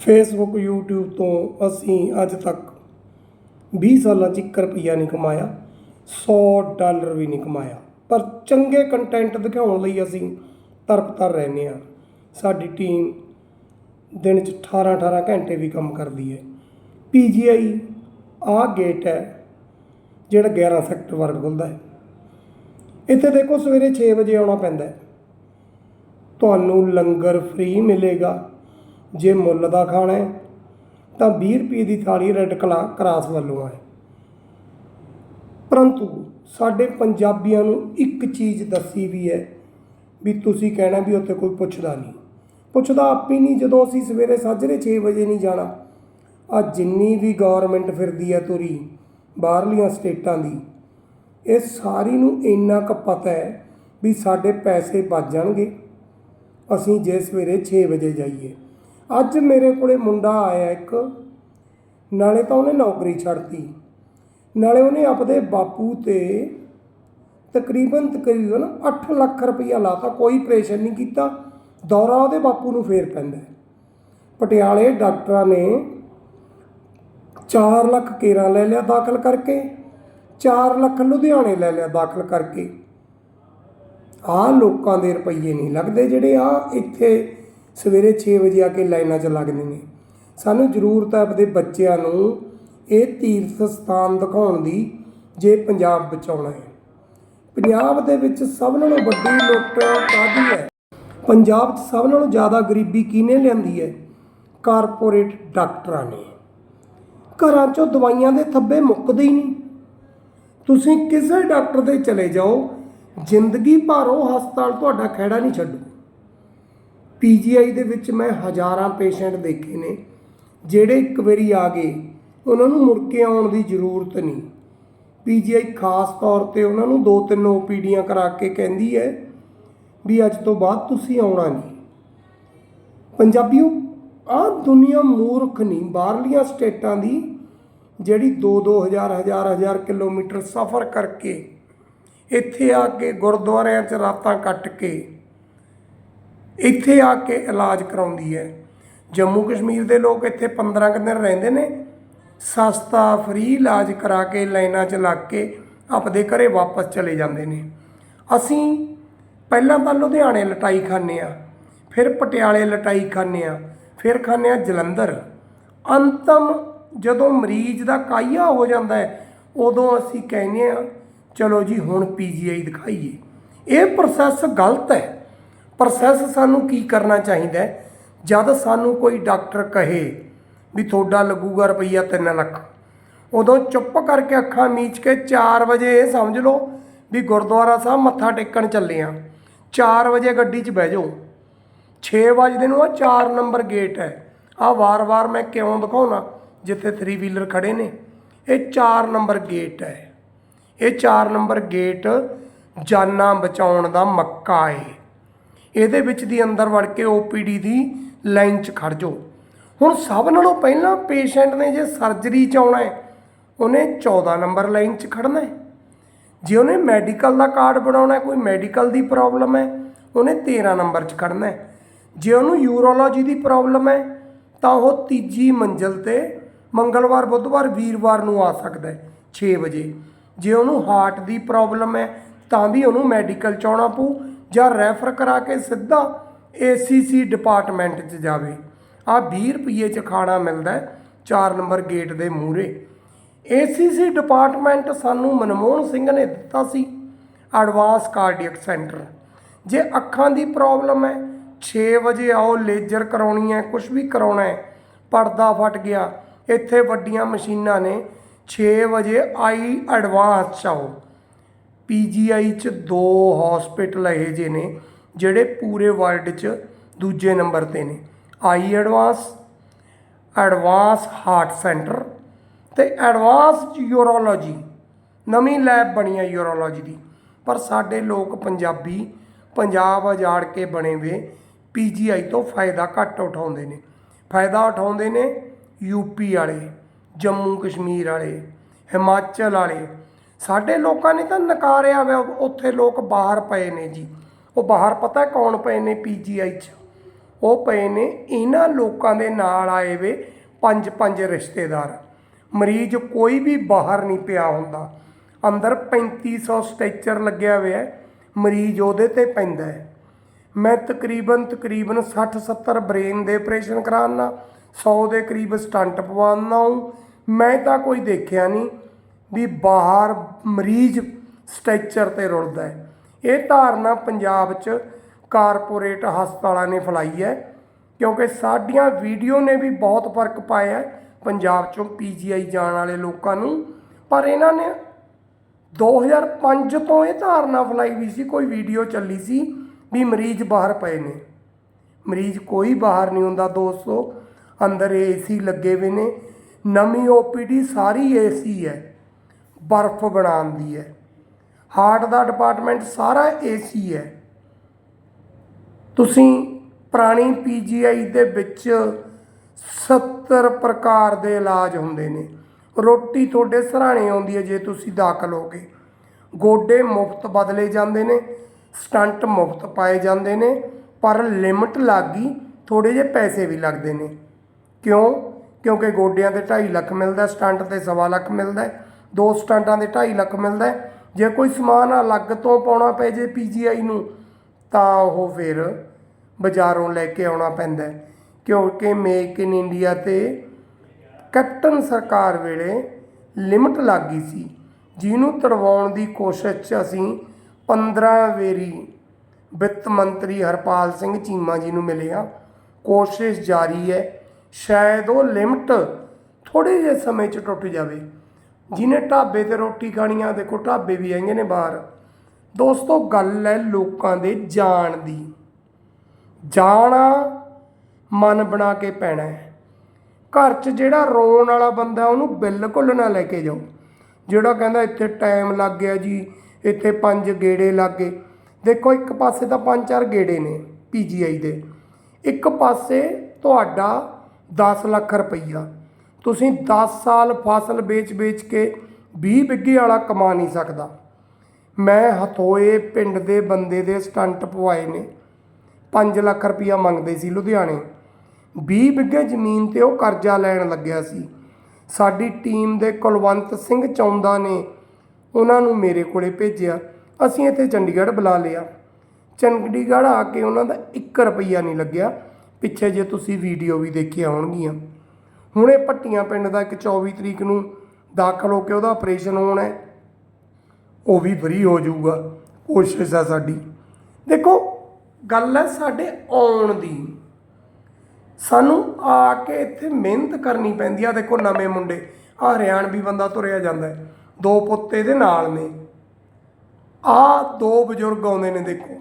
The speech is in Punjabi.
ਫੇਸਬੁੱਕ YouTube ਤੋਂ ਅਸੀਂ ਅੱਜ ਤੱਕ 20 ਸਾਲਾਂ 'ਚ 1 ਰੁਪਈਆ ਨਹੀਂ ਕਮਾਇਆ 100 ਡਾਲਰ ਵੀ ਨਹੀਂ ਕਮਾਇਆ। ਪਰ ਚੰਗੇ ਕੰਟੈਂਟ ਦਿਖਾਉਣ ਲਈ ਅਸੀਂ ਤਰਪਤਰ ਰਹਿੰਦੇ ਹਾਂ। ਸਾਡੀ ਟੀਮ ਦਿਨ 'ਚ 18 18 ਘੰਟੇ ਵੀ ਕੰਮ ਕਰਦੀ ਹੈ। PGI ਆਹ ਗੇਟ ਹੈ, ਜਿਹੜਾ 11 ਸੈਕਟਰ ਵਰਗ ਖੁੱਲਦਾ ਹੈ। ਇੱਥੇ ਦੇਖੋ ਸਵੇਰੇ 6 ਵਜੇ ਆਉਣਾ ਪੈਂਦਾ ਤੁਹਾਨੂੰ ਲੰਗਰ ਫ੍ਰੀ ਮਿਲੇਗਾ। ਜੇ ਮੁੱਲ ਦਾ ਖਾਣਾ ਹੈ, ਤਾਂ 20 ਰੁਪਏ ਦੀ ਥਾਲੀ ਰੈੱਡ ਕਲਾ, ਕਰਾਸ ਵੱਲੋਂ ਹੈ ਪਰੰਤੂ ਸਾਡੇ ਪੰਜਾਬੀਆਂ ਨੂੰ ਇੱਕ ਚੀਜ਼ ਦੱਸੀ ਵੀ ਹੈ ਵੀ ਤੁਸੀਂ ਕਹਿਣਾ ਵੀ ਉੱਥੇ ਕੋਈ ਪੁੱਛਦਾ ਨਹੀਂ। ਪੁੱਛਦਾ ਆਪ ਹੀ ਨਹੀਂ, ਜਦੋਂ ਅਸੀਂ ਸਵੇਰੇ ਸਾਜਰੇ 6 ਵਜੇ ਨਹੀਂ ਜਾਣਾ ਆ ਜਿੰਨੀ ਵੀ ਗਵਰਨਮੈਂਟ ਫਿਰਦੀ ਹੈ ਤੁਰੀ ਬਾਹਰਲੀਆਂ ਸਟੇਟਾਂ ਦੀ, ਇਹ ਸਾਰੀ ਨੂੰ ਇੰਨਾ ਕੁ ਪਤਾ ਹੈ ਵੀ ਸਾਡੇ ਪੈਸੇ ਬਚ ਜਾਣਗੇ। ਅਸੀਂ ਜੇ ਸਵੇਰੇ 6 ਵਜੇ ਜਾਈਏ ਅੱਜ ਮੇਰੇ ਕੋਲੇ ਮੁੰਡਾ ਆਇਆ ਇੱਕ, ਨਾਲੇ ਤਾਂ ਉਹਨੇ ਨੌਕਰੀ ਛੱਡਤੀ। ਨਾਲੇ ਉਹਨੇ ਆਪਦੇ ਬਾਪੂ ਤੇ ਤਕਰੀਬਨ ਤਕਰੀਬਨ 8 ਲੱਖ ਰੁਪਈਆ ਲਾਤਾ, ਕੋਈ ਪ੍ਰੇਸ਼ਨ ਨਹੀਂ ਕੀਤਾ। ਦੌਰਾ ਉਹਦੇ ਬਾਪੂ ਨੂੰ ਫੇਰ ਪੈਂਦਾ ਪਟਿਆਲੇ ਡਾਕਟਰਾਂ ਨੇ 4 ਲੱਖ ਕੇਰਾ ਲੈ ਲਿਆ ਦਾਖਲ ਕਰਕੇ 4 ਲੱਖ ਲੁਧਿਆਣੇ ਲੈ ਲਿਆ ਦਾਖਲ ਕਰਕੇ। ਆ ਲੋਕਾਂ ਦੇ ਰੁਪਈਏ ਨਹੀਂ ਲੱਗਦੇ ਜਿਹੜੇ ਆ ਇੱਥੇ ਸਵੇਰੇ 6 ਵਜੇ ਆ ਕੇ ਲਾਈਨਾਂ 'ਚ ਲੱਗਦੇ ਨੇ। ਸਾਨੂੰ ਜ਼ਰੂਰਤ ਹੈ ਆਪਣੇ ਬੱਚਿਆਂ ਨੂੰ ਇਹ ਤੀਰਥ ਸਥਾਨ ਦਿਖਾਉਣ ਦੀ, ਜੇ ਪੰਜਾਬ ਬਚਾਉਣਾ ਹੈ। ਪੰਜਾਬ ਦੇ ਵਿੱਚ ਸਭ ਨਾਲੋਂ ਵੱਡੀ ਲੁੱਟ ਕਾਹਦੀ ਹੈ? ਪੰਜਾਬ 'ਚ ਸਭ ਨਾਲੋਂ ਜ਼ਿਆਦਾ ਗਰੀਬੀ ਕਿਹਨੇ ਲਿਆਂਦੀ ਹੈ? ਕਾਰਪੋਰੇਟ ਡਾਕਟਰਾਂ ਨੇ। ਘਰਾਂ 'ਚੋਂ ਦਵਾਈਆਂ ਦੇ ਥੱਬੇ ਮੁੱਕਦੇ ਹੀ ਨਹੀਂ। ਤੁਸੀਂ ਕਿਸੇ ਡਾਕਟਰ ਦੇ ਚਲੇ ਜਾਓ, ਜ਼ਿੰਦਗੀ ਭਰ ਉਹ ਹਸਪਤਾਲ ਤੁਹਾਡਾ ਖਹਿੜਾ ਨਹੀਂ ਛੱਡੂ। ਪੀਜੀਆਈ ਦੇ ਵਿੱਚ ਮੈਂ ਹਜ਼ਾਰਾਂ ਪੇਸ਼ੈਂਟ ਦੇਖੇ ਨੇ, ਜਿਹੜੇ ਇੱਕ ਵਾਰੀ ਆ ਗਏ, ਉਹਨਾਂ ਨੂੰ ਮੁੜ ਕੇ ਆਉਣ ਦੀ ਜ਼ਰੂਰਤ ਨਹੀਂ। ਪੀਜੀਆਈ ਖਾਸ ਤੌਰ ਤੇ ਉਹਨਾਂ ਨੂੰ ਦੋ ਤਿੰਨ ਓਪੀਡੀਆਂ ਕਰਾ ਕੇ ਕਹਿੰਦੀ ਹੈ ਵੀ ਅੱਜ ਤੋਂ ਬਾਅਦ ਤੁਸੀਂ ਆਉਣਾ ਨਹੀਂ। ਪੰਜਾਬੀਓ ਆ ਦੁਨੀਆ ਮੂਰਖ ਨਹੀਂ, ਬਾਹਰਲੀਆਂ ਸਟੇਟਾਂ ਦੀ ਜਿਹੜੀ 2-2000 ਹਜ਼ਾਰ ਹਜ਼ਾਰ ਕਿਲੋਮੀਟਰ ਸਫ਼ਰ ਕਰਕੇ ਇੱਥੇ ਆ ਕੇ ਗੁਰਦੁਆਰਿਆਂ 'ਚ ਰਾਤਾਂ ਕੱਟ ਕੇ ਇੱਥੇ ਆ ਕੇ ਇਲਾਜ ਕਰਾਉਂਦੀ ਹੈ। ਜੰਮੂ ਕਸ਼ਮੀਰ ਦੇ ਲੋਕ ਇੱਥੇ 15 ਕੁ ਦਿਨ ਰਹਿੰਦੇ ਨੇ। ਸਸਤਾ ਫ੍ਰੀ ਇਲਾਜ ਕਰਾ ਕੇ, ਲਾਈਨਾਂ 'ਚ ਲੱਗ ਕੇ ਆਪਦੇ ਘਰੇ ਵਾਪਸ ਚਲੇ ਜਾਂਦੇ ਨੇ। ਅਸੀਂ ਪਹਿਲਾਂ ਤਾਂ ਲੁਧਿਆਣੇ ਲਟਾਈ ਖਾਂਦੇ ਆ ਫਿਰ ਪਟਿਆਲੇ ਲਟਾਈ ਖਾਂਦੇ ਆ ਫਿਰ ਖਾਂਦੇ ਆ ਜਲੰਧਰ। ਅੰਤਮ ਜਦੋਂ ਮਰੀਜ਼ ਦਾ ਕਾਇਆ ਹੋ ਜਾਂਦਾ ਹੈ, ਉਦੋਂ ਅਸੀਂ ਕਹਿੰਦੇ ਆ ਚਲੋ ਜੀ, ਹੁਣ ਪੀਜੀਆਈ ਦਿਖਾਈਏ। ਇਹ ਪ੍ਰੋਸੈਸ ਗਲਤ ਹੈ। ਪ੍ਰੋਸੈਸ ਸਾਨੂੰ ਕੀ ਕਰਨਾ ਚਾਹੀਦਾ ਜਦ ਸਾਨੂੰ ਕੋਈ ਡਾਕਟਰ ਕਹੇ ਵੀ ਤੁਹਾਡਾ ਲੱਗੂਗਾ ਰੁਪਈਆ 3 ਲੱਖ, ਉਦੋਂ ਚੁੱਪ ਕਰਕੇ ਅੱਖਾਂ ਮੀਚ ਕੇ 4 ਵਜੇ ਇਹ ਸਮਝ ਲਓ ਵੀ ਗੁਰਦੁਆਰਾ ਸਾਹਿਬ ਮੱਥਾ ਟੇਕਣ ਚੱਲੇ ਆ। 4 ਵਜੇ ਗੱਡੀ 'ਚ ਬਹਿ ਜਾਓ। 6 ਵਜੇ ਨੂੰ ਆ 4 ਨੰਬਰ ਗੇਟ ਹੈ। ਆ ਵਾਰ-ਵਾਰ ਮੈਂ ਕਿਉਂ ਦਿਖਾਉਣਾ? ਜਿੱਥੇ 3 ਵੀਲਰ ਖੜੇ ਨੇ। ਇਹ 4 ਨੰਬਰ ਗੇਟ ਹੈ। ਇਹ 4 ਨੰਬਰ ਗੇਟ ਜਾਨਾਂ ਬਚਾਉਣ ਦਾ ਮੱਕਾ ਹੈ। ਇਹਦੇ ਵਿੱਚ ਦੀ ਅੰਦਰ ਵੜ ਕੇ ਓਪੀਡੀ ਦੀ ਲਾਈਨ 'ਚ ਖੜ ਜਾਓ। ਹੁਣ ਸਭ ਨਾਲੋਂ ਪਹਿਲਾਂ ਪੇਸ਼ੈਂਟ ਨੇ ਜੇ ਸਰਜਰੀ 'ਚ ਆਉਣਾ ਹੈ, ਉਹਨੇ 14 ਨੰਬਰ ਲਾਈਨ 'ਚ ਖੜਨਾ ਹੈ। ਜੇ ਉਹਨੇ ਮੈਡੀਕਲ ਦਾ ਕਾਰਡ ਬਣਾਉਣਾ ਕੋਈ ਮੈਡੀਕਲ ਦੀ ਪ੍ਰੋਬਲਮ ਹੈ, ਉਹਨੇ 13 ਨੰਬਰ 'ਚ ਖੜਨਾ ਹੈ। ਜੇ ਉਹਨੂੰ ਯੂਰੋਲੋਜੀ ਦੀ ਪ੍ਰੋਬਲਮ ਹੈ, ਤਾਂ ਉਹ ਤੀਜੀ ਮੰਜ਼ਲ ਤੇ ਮੰਗਲਵਾਰ, ਬੁੱਧਵਾਰ, ਵੀਰਵਾਰ ਨੂੰ ਆ ਸਕਦਾ ਹੈ 6 ਵਜੇ। ਜੇ ਉਹਨੂੰ ਹਾਰਟ ਦੀ ਪ੍ਰੋਬਲਮ ਹੈ, ਤਾਂ ਵੀ ਉਹਨੂੰ ਮੈਡੀਕਲ ਚ ਆਉਣਾ ਪਊ। ਜਾਂ ਰੈਫਰ ਕਰਾ ਕੇ ਸਿੱਧਾ ਏਸੀਸੀ ਡਿਪਾਰਟਮੈਂਟ 'ਚ ਜਾਵੇ। ਆ 20 ਰੁਪਏ 'ਚ ਖਾਣਾ ਮਿਲਦਾ ਹੈ 4 ਨੰਬਰ ਗੇਟ ਦੇ ਮੂਹਰੇ। ਏਸੀਸੀ ਡਿਪਾਰਟਮੈਂਟ ਸਾਨੂੰ ਮਨਮੋਹਨ ਸਿੰਘ ਨੇ ਦਿੱਤਾ ਸੀ, ਐਡਵਾਂਸ ਕਾਰਡੀਅਕ ਸੈਂਟਰ। ਜੇ ਅੱਖਾਂ ਦੀ ਪ੍ਰੋਬਲਮ ਹੈ 6 ਵਜੇ ਆਓ, ਲੇਜ਼ਰ ਕਰਾਉਣੀ ਹੈ ਕੁਝ ਵੀ ਕਰਾਉਣਾ ਹੈ, ਪਰਦਾ ਫਟ ਗਿਆ। ਇੱਥੇ ਵੱਡੀਆਂ ਮਸ਼ੀਨਾਂ ਨੇ 6 ਵਜੇ ਆਈ ਐਡਵਾਂਸ 'ਚ ਆਓ। ਪੀਜੀਆਈ ਚ ਦੋ ਹਸਪੀਟਲ ਇਹੋ ਜਿਹੇ ਨੇ, ਜਿਹੜੇ ਪੂਰੇ ਵਰਲਡ ਚ ਦੂਜੇ ਨੰਬਰ ਤੇ ਨੇ। ਆਈ ਐਡਵਾਂਸ ਐਡਵਾਂਸ ਹਾਰਟ ਸੈਂਟਰ ਤੇ ਐਡਵਾਂਸ ਯੂਰੋਲੋਜੀ ਨਵੀਂ ਲੈਬ ਬਣੀ ਹੈ ਯੂਰੋਲੋਜੀ ਦੀ। ਪਰ ਸਾਡੇ ਲੋਕ ਪੰਜਾਬੀ, ਪੰਜਾਬ ਉਜਾੜ ਕੇ ਬਣੇ ਵੇ, ਪੀਜੀਆਈ ਤੋਂ ਫਾਇਦਾ ਘੱਟ ਉਠਾਉਂਦੇ ਨੇ। ਫਾਇਦਾ ਉਠਾਉਂਦੇ ਨੇ ਯੂਪੀ ਵਾਲੇ, ਜੰਮੂ ਕਸ਼ਮੀਰ ਵਾਲੇ, ਹਿਮਾਚਲ ਵਾਲੇ ਸਾਡੇ ਲੋਕਾਂ ਨੇ ਤਾਂ ਨਕਾਰਿਆ ਵਾ, ਉੱਥੇ ਲੋਕ ਬਾਹਰ ਪਏ ਨੇ ਜੀ। ਉਹ ਬਾਹਰ ਪਤਾ ਕੌਣ ਪਏ ਨੇ ਪੀਜੀਆਈ 'ਚ? ਉਹ ਪਏ ਨੇ ਇਹਨਾਂ ਲੋਕਾਂ ਦੇ ਨਾਲ ਆਏ ਵੇ ਪੰਜ ਪੰਜ ਰਿਸ਼ਤੇਦਾਰ। ਮਰੀਜ਼ ਕੋਈ ਵੀ ਬਾਹਰ ਨਹੀਂ ਪਿਆ ਹੁੰਦਾ। ਅੰਦਰ 3500 ਸਟੈਚਰ ਲੱਗਿਆ ਹੋਇਆ ਮਰੀਜ਼ ਉਹਦੇ ਤੇ ਪੈਂਦਾ ਹੈ। ਮੈਂ ਤਕਰੀਬਨ ਤਕਰੀਬਨ 60 70 ਬ੍ਰੇਨ ਦੇ ਆਪਰੇਸ਼ਨ ਕਰਾਉਣਾ 100 ਦੇ ਕਰੀਬ ਸਟੰਟ ਪਵਾਉਣਾ ਹੂੰ। ਮੈਂ ਤਾਂ ਕੋਈ ਦੇਖਿਆ ਨਹੀਂ। ਵੀ ਬਾਹਰ ਮਰੀਜ਼ ਸਟੈਚਰ ਤੇ ਰੁਲਦਾ ਹੈ। ਇਹ ਧਾਰਨਾ ਪੰਜਾਬ 'ਚ ਕਾਰਪੋਰੇਟ ਹਸਪਤਾਲਾਂ ਨੇ ਫੈਲਾਈ ਹੈ, ਕਿਉਂਕਿ ਸਾਡੀਆਂ ਵੀਡੀਓ ਨੇ ਵੀ ਬਹੁਤ ਫ਼ਰਕ ਪਾਇਆ ਹੈ ਪੰਜਾਬ 'ਚੋਂ ਪੀਜੀਆਈ ਜਾਣ ਵਾਲੇ ਲੋਕਾਂ ਨੂੰ। ਪਰ ਇਹਨਾਂ ਨੇ 2005 ਤੋਂ ਇਹ ਧਾਰਨਾ ਫੈਲਾਈ ਵੀ ਸੀ, ਕੋਈ ਵੀਡੀਓ ਚੱਲੀ ਸੀ ਵੀ ਮਰੀਜ਼ ਬਾਹਰ ਪਏ ਨੇ। ਮਰੀਜ਼ ਕੋਈ ਬਾਹਰ ਨਹੀਂ ਹੁੰਦਾ ਦੋਸਤੋ, ਅੰਦਰ ਏਸੀ ਲੱਗੇ ਹੋਏ ਨੇ, ਨਵੀਂ ਓਪੀਡੀ ਸਾਰੀ ਏਸੀ ਹੈ। ਬਰਫ਼ ਬਣਾਉਂਦੀ ਹੈ। ਹਾਰਟ ਦਾ ਡਿਪਾਰਟਮੈਂਟ ਸਾਰਾ ਏਸੀ ਹੈ। ਤੁਸੀਂ ਪੁਰਾਣੀ ਪੀਜੀਆਈ ਦੇ ਵਿੱਚ 70 ਪ੍ਰਕਾਰ ਦੇ ਇਲਾਜ ਹੁੰਦੇ ਨੇ। ਰੋਟੀ ਤੁਹਾਡੇ ਸਰਾਣੇ ਆਉਂਦੀ ਹੈ ਜੇ ਤੁਸੀਂ ਦਾਖਲ ਹੋਗੇ ਗੋਡੇ ਮੁਫਤ ਬਦਲੇ ਜਾਂਦੇ ਨੇ, ਸਟੰਟ ਮੁਫਤ ਪਾਏ ਜਾਂਦੇ ਨੇ, ਪਰ ਲਿਮਟ ਲੱਗੀ ਥੋੜੇ ਜਿਹੇ ਪੈਸੇ ਵੀ ਲੱਗਦੇ ਨੇ। ਕਿਉਂ? ਕਿਉਂਕਿ ਗੋਡਿਆਂ ਤੇ 2.5 ਲੱਖ ਮਿਲਦਾ, ਸਟੰਟ ਤੇ ਸਵਾ ਲੱਖ ਮਿਲਦਾ ਦੋ ਸਟੰਟਾਂ ਦੇ 2.5 ਲੱਖ ਮਿਲਦਾ ਜੇ ਕੋਈ ਸਮਾਨ ਅਲੱਗ ਤੋਂ ਪਾਉਣਾ ਪੈ ਜੇ ਪੀਜੀਆਈ ਨੂੰ, ਤਾਂ ਉਹ ਫਿਰ ਬਾਜ਼ਾਰੋਂ ਲੈ ਕੇ ਆਉਣਾ ਪੈਂਦਾ ਕਿਉਂਕਿ ਮੇਕ ਇਨ ਇੰਡੀਆ ਤੇ ਕੈਪਟਨ ਸਰਕਾਰ ਵੇਲੇ ਲਿਮਟ ਲੱਗ ਗਈ ਸੀ। ਜਿਹਨੂੰ ਤੜਵਾਉਣ ਦੀ ਕੋਸ਼ਿਸ਼ 'ਚ ਅਸੀਂ 15 ਵੇਰੀ ਵਿੱਤ ਮੰਤਰੀ ਹਰਪਾਲ ਸਿੰਘ ਚੀਮਾ ਜੀ ਨੂੰ ਮਿਲਿਆ ਕੋਸ਼ਿਸ਼ ਜਾਰੀ ਹੈ। ਸ਼ਾਇਦ ਉਹ ਲਿਮਟ ਥੋੜੇ ਜਿਹੇ ਸਮੇਂ 'ਚ ਟੁੱਟ ਜਾਵੇ। ਜਿਹਨੇ ਢਾਬੇ ਤੇ ਰੋਟੀ ਖਾਣੀ ਆ, ਦੇਖੋ ਢਾਬੇ ਵੀ ਹੈਗੇ ਨੇ ਬਾਹਰ। ਦੋਸਤੋ, ਗੱਲ ਹੈ ਲੋਕਾਂ ਦੇ ਜਾਣ ਦੀ। ਜਾਣਾ ਮਨ ਬਣਾ ਕੇ ਪੈਣਾ ਹੈ। ਘਰ 'ਚ ਜਿਹੜਾ ਰੋਣ ਵਾਲਾ ਬੰਦਾ, ਉਹਨੂੰ ਬਿਲਕੁਲ ਨਾ ਲੈ ਕੇ ਜਾਓ। ਜਿਹੜਾ ਕਹਿੰਦਾ ਇੱਥੇ ਟਾਈਮ ਲੱਗ ਗਿਆ ਜੀ, ਇੱਥੇ ਪੰਜ ਗੇੜੇ ਲੱਗ ਗਏ। ਦੇਖੋ, ਇੱਕ ਪਾਸੇ ਤਾਂ ਪੰਜ ਚਾਰ ਗੇੜੇ ਨੇ ਪੀਜੀਆਈ ਦੇ। ਇੱਕ ਪਾਸੇ ਤੁਹਾਡਾ 10 ਲੱਖ ਰੁਪਈਆ। ਤੁਸੀਂ 10 ਸਾਲ ਫਸਲ ਵੇਚ-ਵੇਚ ਕੇ 20 ਬਿੱਗੇ ਵਾਲਾ ਕਮਾ ਨਹੀਂ ਸਕਦਾ। ਮੈਂ ਹਥੋਏ ਪਿੰਡ ਦੇ ਬੰਦੇ ਦੇ ਸਟੰਟ ਪਵਾਏ ਨੇ। 5 ਲੱਖ ਰੁਪਈਆ ਮੰਗਦੇ ਸੀ ਲੁਧਿਆਣੇ। 20 ਬਿੱਗੇ ਜ਼ਮੀਨ ਤੇ ਉਹ ਕਰਜ਼ਾ ਲੈਣ ਲੱਗਿਆ ਸੀ। ਸਾਡੀ ਟੀਮ ਦੇ ਕੁਲਵੰਤ ਸਿੰਘ ਚੌਂਦਾ ਨੇ ਉਹਨਾਂ ਨੂੰ ਮੇਰੇ ਕੋਲੇ ਭੇਜਿਆ। ਅਸੀਂ ਇੱਥੇ ਚੰਡੀਗੜ੍ਹ ਬੁਲਾ ਲਿਆ। ਚੰਡੀਗੜ੍ਹ ਆ ਕੇ ਉਹਨਾਂ ਦਾ 1 ਰੁਪਈਆ ਨਹੀਂ ਲੱਗਿਆ। ਪਿੱਛੇ ਜੇ ਤੁਸੀਂ ਵੀਡੀਓ ਵੀ ਦੇਖੀਆਂ ਹੋਣਗੀਆਂ। ਹੁਣੇ ਪੱਟੀਆਂ ਪਿੰਡ ਦਾ ਇੱਕ 24 ਤਰੀਕ ਨੂੰ ਦਾਖਲ ਹੋ ਕੇ ਉਹਦਾ ਆਪਰੇਸ਼ਨ ਹੋਣਾ ਹੈ। ਉਹ ਵੀ ਫਰੀ ਹੋ ਜਾਊਗਾ, ਕੋਸ਼ਿਸ਼ ਆ ਸਾਡੀ। ਦੇਖੋ, ਗੱਲ ਹੈ ਸਾਡੇ ਆਉਣ ਦੀ। ਸਾਨੂੰ ਆ ਕੇ ਇੱਥੇ ਮਿਹਨਤ ਕਰਨੀ ਪੈਂਦੀ ਆ। ਦੇਖੋ, ਨਵੇਂ ਮੁੰਡੇ ਆ ਹਰਿਆਣਵੀ ਬੰਦਾ ਤੁਰਿਆ ਜਾਂਦਾ ਦੋ ਪੁੱਤੇ ਦੇ ਨਾਲ ਨੇ। ਆ ਦੋ ਬਜ਼ੁਰਗ ਆਉਂਦੇ ਨੇ, ਦੇਖੋ।